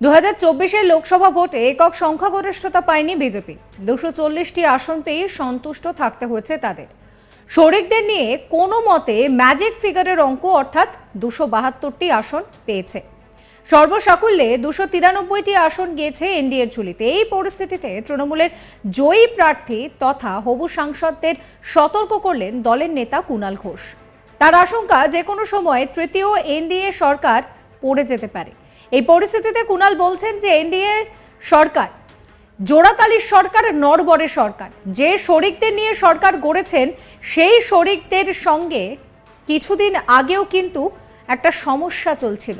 দু হাজার লোকসভা ভোটে একক সংখ্যাগরিষ্ঠতা পায়নি বিজেপি। দুশো চল্লিশটি আসন পেয়ে সন্তুষ্ট থাকতে হয়েছে তাদের। শরিকদের নিয়ে কোনো মতে ম্যাজিক ফিগারের অঙ্ক অর্থাৎ দুশো বাহাত্তরটি আসন পেয়েছে। সর্বসাকুল্যে দুশো তিরানব্বইটি আসন গিয়েছে এনডিএর ঝুলিতে। এই পরিস্থিতিতে তৃণমূলের জয়ী প্রার্থী তথা হবু সাংসদদের সতর্ক করলেন দলের নেতা কুণাল ঘোষ। তার আশঙ্কা যে কোনো সময় তৃতীয় এনডিএ সরকার পড়ে যেতে পারে। এই পরিস্থিতিতে কুণাল বলছেন যে এনডিএ সরকার জোড়াতালির সরকার, নরবরে সরকার, যে শরিকদের নিয়ে সরকার গড়েছেন, সেই শরিকদের সঙ্গে কিছুদিন আগেও কিন্তু একটা সমস্যা চলছিল।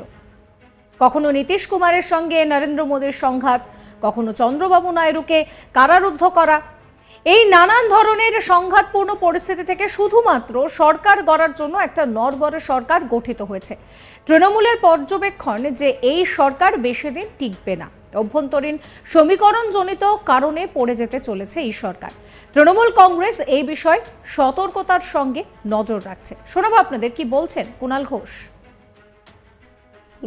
কখনো নীতিশ কুমারের সঙ্গে নরেন্দ্র মোদীর সংঘাত, কখনো চন্দ্রবাবু নাইডুকে কারারুদ্ধ করা এই নানান ধরনের সংঘাতপূর্ণ পরিস্থিতি থেকে শুধুমাত্র সরকার গড়ার জন্য একটা নরবরে সরকার গঠিত হয়েছে। তৃণমূলের পর্যবেক্ষণ যে এই সরকার বেশি দিন টিকবে না। অভ্যন্তরীণ সমীকরণজনিত কারণে পড়ে যেতে চলেছে এই সরকার। তৃণমূল কংগ্রেস এই বিষয়ে সতর্কতার সঙ্গে নজর রাখছে। শোনাবো আপনাদের কি বলছেন কুণাল ঘোষ।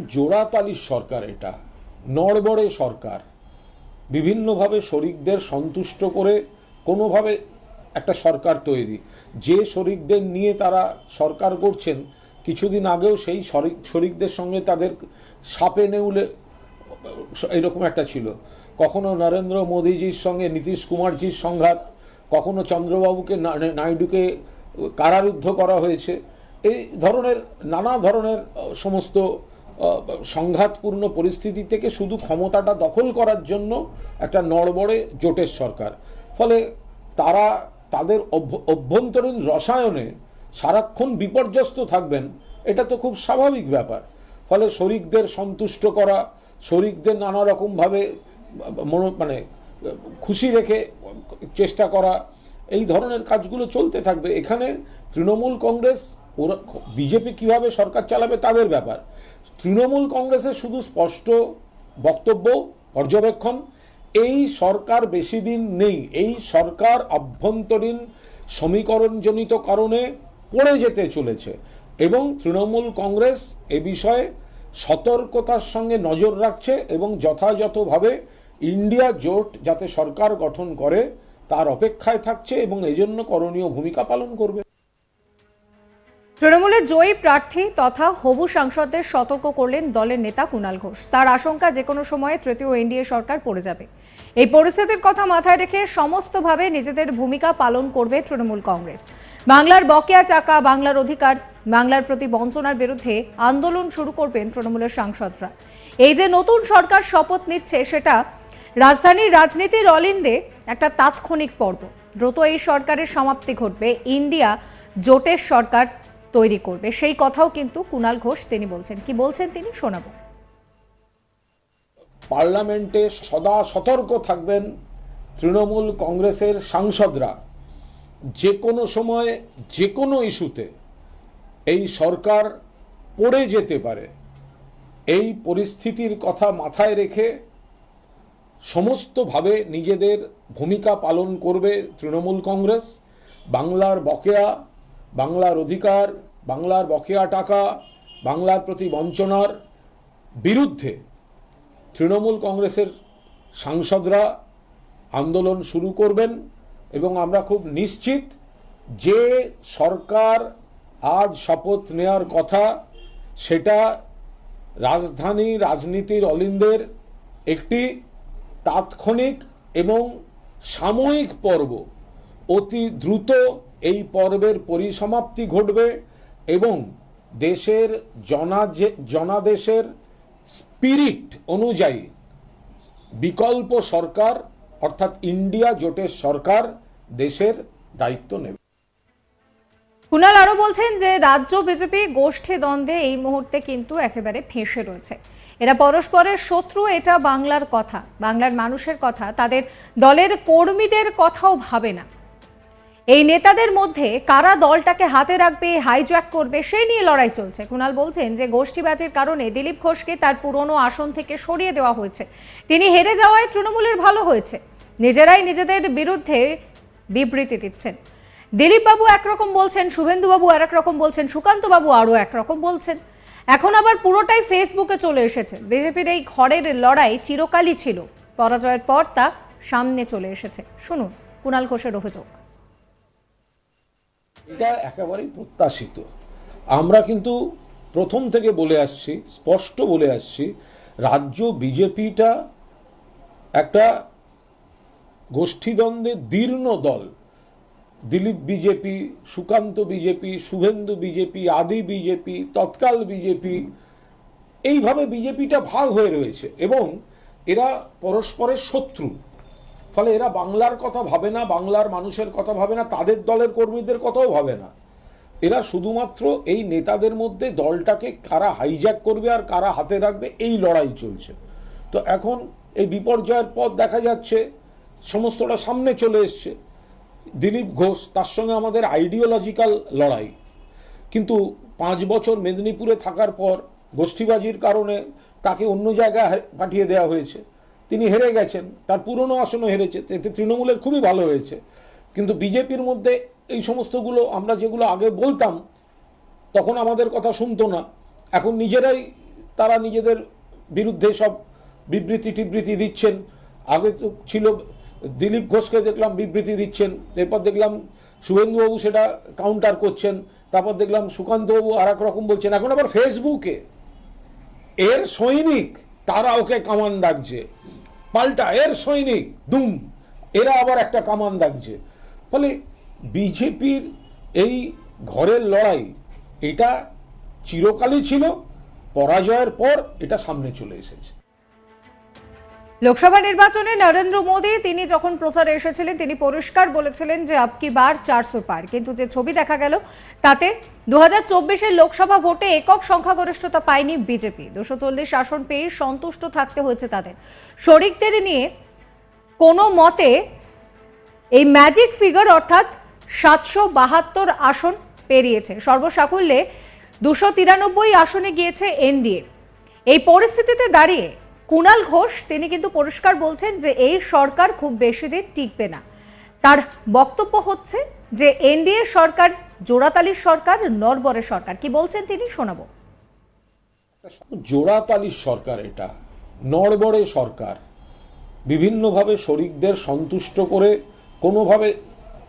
জোড়াতালির সরকার এটা। নড়বড়ে সরকার। বিভিন্নভাবে শরিকদের সন্তুষ্ট করে কোনোভাবে একটা সরকার তৈরি। যে শরিকদের নিয়ে তারা সরকার করছেন কিছুদিন আগেও সেই শরিক শরিকদের সঙ্গে তাদের সাপে নেউলে, এরকম একটা ছিল। কখনো নরেন্দ্র মোদীজির সঙ্গে নীতিশ কুমারজির সংঘাত, কখনো চন্দ্রবাবুকে নাইডুকে কারারুদ্ধ করা হয়েছে। এই ধরনের, নানা ধরনের, সমস্ত সংঘাতপূর্ণ পরিস্থিতি থেকে শুধু ক্ষমতাটা দখল করার জন্য একটা নড়বড়ে জোটের সরকার। ফলে তারা তাদের অভ্য- অভ্যন্তরীণ রসায়নে সারাক্ষণ বিপর্যস্ত থাকবেন, এটা তো খুব স্বাভাবিক ব্যাপার। ফলে শরিকদের সন্তুষ্ট করা, শরিকদের নানা রকমভাবে মানে খুশি রেখে চেষ্টা করা, এই ধরনের কাজগুলো চলতে থাকবে। এখানে তৃণমূল কংগ্রেস ওরা বিজেপি কীভাবে সরকার চালাবে তাদের ব্যাপার। তৃণমূল কংগ্রেসের শুধু স্পষ্ট বক্তব্য, পর্যবেক্ষণ, এই সরকার বেশি দিন নেই। এই সরকার আভ্যন্তরীণ সমীকরণজনিত কারণে পড়ে যেতে চলেছে এবং তৃণমূল কংগ্রেস এ বিষয়ে সতর্কতার সঙ্গে নজর রাখছে এবং যথাযথভাবে ইন্ডিয়া জোট যাতে সরকার গঠন করে, তার অপেক্ষায় থাকছে এবং এজন্য করণীয় ভূমিকা পালন করবে। তৃণমূলের জয়ী প্রার্থী তথা হবু সাংসদদের সতর্ক করলেন দলের নেতা কুণাল ঘোষ। তার আশঙ্কা যে কোনো সময়ে তৃতীয় এনডিএ সরকার পড়ে যাবে। এই পরিস্থিতির কথা মাথায় রেখে সমস্তভাবে নিজেদের ভূমিকা পালন করবে তৃণমূল কংগ্রেস। বাংলার বকেয়া টাকা, বাংলার অধিকার, বাংলার প্রতি বঞ্চনার বিরুদ্ধে আন্দোলন শুরু করবেন তৃণমূলের সাংসদরা। এই যে নতুন সরকার শপথ নিচ্ছে, সেটা রাজধানীর রাজনীতির অলিন্দে একটা তাৎক্ষণিক পর্ব। দ্রুত এই সরকারের সমাপ্তি ঘটবে। ইন্ডিয়া জোটের সরকার তৈরি করবে। সেই কথাও কিন্তু কুণাল ঘোষ তিনি বলছেন। কি বলছেন তিনি? শোনাবো। পার্লামেন্টে সদা সতর্ক থাকবেন তৃণমূল কংগ্রেসের সাংসদরা। যে কোনো সময়, যে কোনো ইস্যুতে এই সরকার পড়ে যেতে পারে। এই পরিস্থিতির কথা মাথায় রেখে সমস্তভাবে নিজেদের ভূমিকা পালন করবে তৃণমূল কংগ্রেস। বাংলার বকেয়া বাংলার অধিকার, বাংলার বকেয়া টাকা, বাংলার প্রতি বঞ্চনার বিরুদ্ধে তৃণমূল কংগ্রেসের সাংসদরা আন্দোলন শুরু করবেন এবং আমরা খুব নিশ্চিত যে সরকার আজ শপথ নেয়ার কথা সেটা রাজধানী রাজনীতির অলিন্দের একটি তাৎক্ষণিক এবং সাময়িক পর্ব অতি দ্রুত এই পর্বের পরিসমাপ্তি ঘটবে এবং দেশের জনাদেশের স্পিরিট অনুযায়ী বিকল্প সরকার, অর্থাৎ ইন্ডিয়া জোটের সরকার দেশের দায়িত্ব নেবে। কুনাল আরও বলছেন যে রাজ্য বিজেপি গোষ্ঠী দ্বন্দ্বে এই মুহূর্তে কিন্তু একেবারে ফেঁসে রয়েছে। এরা পরস্পরের শত্রু, এটা বাংলার কথা, বাংলার মানুষের কথা। তাদের দলের কর্মীদের কথাও ভাবে না। এই নেতাদের মধ্যে কারা দলটাকে হাতে রাখবে হাইজ্যাক করবে, সেই নিয়ে লড়াই চলছে। কুণাল বলছেন যে, গোষ্ঠীবাজির কারণে দিলীপ ঘোষকে তার পুরনো আসন থেকে সরিয়ে দেওয়া হয়েছে। তিনি হেরে যাওয়ায় তৃণমূলের ভালো হয়েছে। নিজেরাই নিজেদের বিরুদ্ধে বিবৃতি দিচ্ছেন। দিলীপবাবু একরকম বলছেন, শুভেন্দুবাবু আর রকম বলছেন, সুকান্তবাবু আরও একরকম বলছেন। এখন আবার পুরোটাই ফেসবুকে চলে এসেছে। বিজেপির এই ঘরের লড়াই চিরকালই ছিল। পরাজয়ের পর তা সামনে চলে এসেছে। শুনুন কুণাল ঘোষের অভিযোগ। এটা একেবারেই প্রত্যাশিত। আমরা কিন্তু প্রথম থেকে বলে আসছি, স্পষ্ট বলে আসছি, রাজ্য বিজেপিটা একটা গোষ্ঠীদ্বন্দ্বে দীর্ণ দল। Dilip BJP, Sukanta BJP, Suvendu BJP, আদি বিজেপি, তৎকাল বিজেপি, এইভাবে বিজেপিটা ভাগ হয়ে রয়েছে এবং এরা পরস্পরের শত্রু। ফলে এরা বাংলার কথা ভাবে না, বাংলার মানুষের কথা ভাবে না, তাদের দলের কর্মীদের কথাও ভাবে না। এরা শুধুমাত্র এই নেতাদের মধ্যে দলটাকে কারা হাইজ্যাক করবে আর কারা হাতে রাখবে, এই লড়াই চলছে। তো এখন এই বিপর্যয়ের পথ দেখা যাচ্ছে, সমস্তটা সামনে চলে এসছে। দিলীপ ঘোষ, তার সঙ্গে আমাদের আইডিওলজিক্যাল লড়াই। কিন্তু পাঁচ বছর মেদিনীপুরে থাকার পর গোষ্ঠীবাজির কারণে তাকে অন্য জায়গায় পাঠিয়ে দেওয়া হয়েছে। তিনি হেরে গেছেন। তার পুরনো আসনও হেরেছে। এতে তৃণমূলের খুবই ভালো হয়েছে। কিন্তু বিজেপির মধ্যে এই সমস্তগুলো আমরা যেগুলো আগে বলতাম, তখন আমাদের কথা শুনতো না। এখন নিজেরাই তারা নিজেদের বিরুদ্ধে সব বিবৃতি টিবৃতি দিচ্ছেন। আগে তো ছিল দিলীপ ঘোষকে দেখলাম বিবৃতি দিচ্ছেন, এরপর দেখলাম শুভেন্দুবাবু সেটা কাউন্টার করছেন, তারপর দেখলাম সুকান্তবাবু আর এক রকম বলছেন। এখন আবার ফেসবুকে এর সৈনিক, তারা ওকে কামান দাগছে পাল্টা এর সৈনিক, দুম। এরা আবার একটা কামান দাগছে। ফলে বিজেপির এই ঘরের লড়াই, এটা চিরকালই ছিল, পরাজয়ের পর এটা সামনে চলে এসেছে। লোকসভা নির্বাচনে নরেন্দ্র মোদী, তিনি যখন প্রচারে এসেছিলেন, তিনি পরিষ্কার বলেছিলেন যে আপকি বার চারশো পার। কিন্তু যে ছবি দেখা গেল, তাতে দু হাজার লোকসভা ভোটে একক সংখ্যাগরিষ্ঠতা পায়নি বিজেপি। দুশো চল্লিশ আসন পেয়ে সন্তুষ্ট থাকতে হয়েছে তাদের। শরিকদের নিয়ে কোনো মতে এই ম্যাজিক ফিগার অর্থাৎ সাতশো বাহাত্তর আসন পেরিয়েছে। সর্বসাকুল্যে দুশো তিরানব্বই আসনে গিয়েছে এনডিএ। এই পরিস্থিতিতে দাঁড়িয়ে কুণাল ঘোষ, তিনি কিন্তু পরিষ্কার বলছেন যে এই সরকার খুব বেশি দিন টিকবে না। তার বক্তব্য হচ্ছে যে এনডিএ সরকার, জোড়াতালির সরকার নরবরের সরকার। কি বলছেন তিনি? শোনাবো। জোড়াতালির সরকার এটা। নরবরে সরকার। বিভিন্নভাবে শরিকদের সন্তুষ্ট করে কোনোভাবে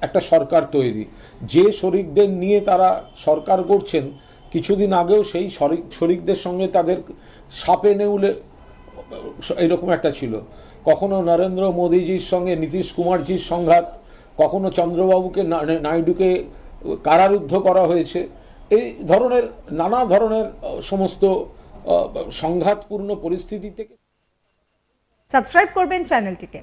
একটা সরকার তৈরি। যে শরিকদের নিয়ে তারা সরকার করছেন, কিছুদিন আগেও সেই শরিক শরিকদের সঙ্গে তাদের সাপে নেউলে এরকম একটা ছিল। কখনো নরেন্দ্র মোদীজির সঙ্গে নীতিশ কুমারজির সংঘাত, কখনো চন্দ্রবাবুকে নাইডুকে কারারুদ্ধ করা হয়েছে। এই ধরনের, নানা ধরনের সমস্ত সংঘাতপূর্ণ পরিস্থিতি থেকে সাবস্ক্রাইব করবেন চ্যানেলটিকে।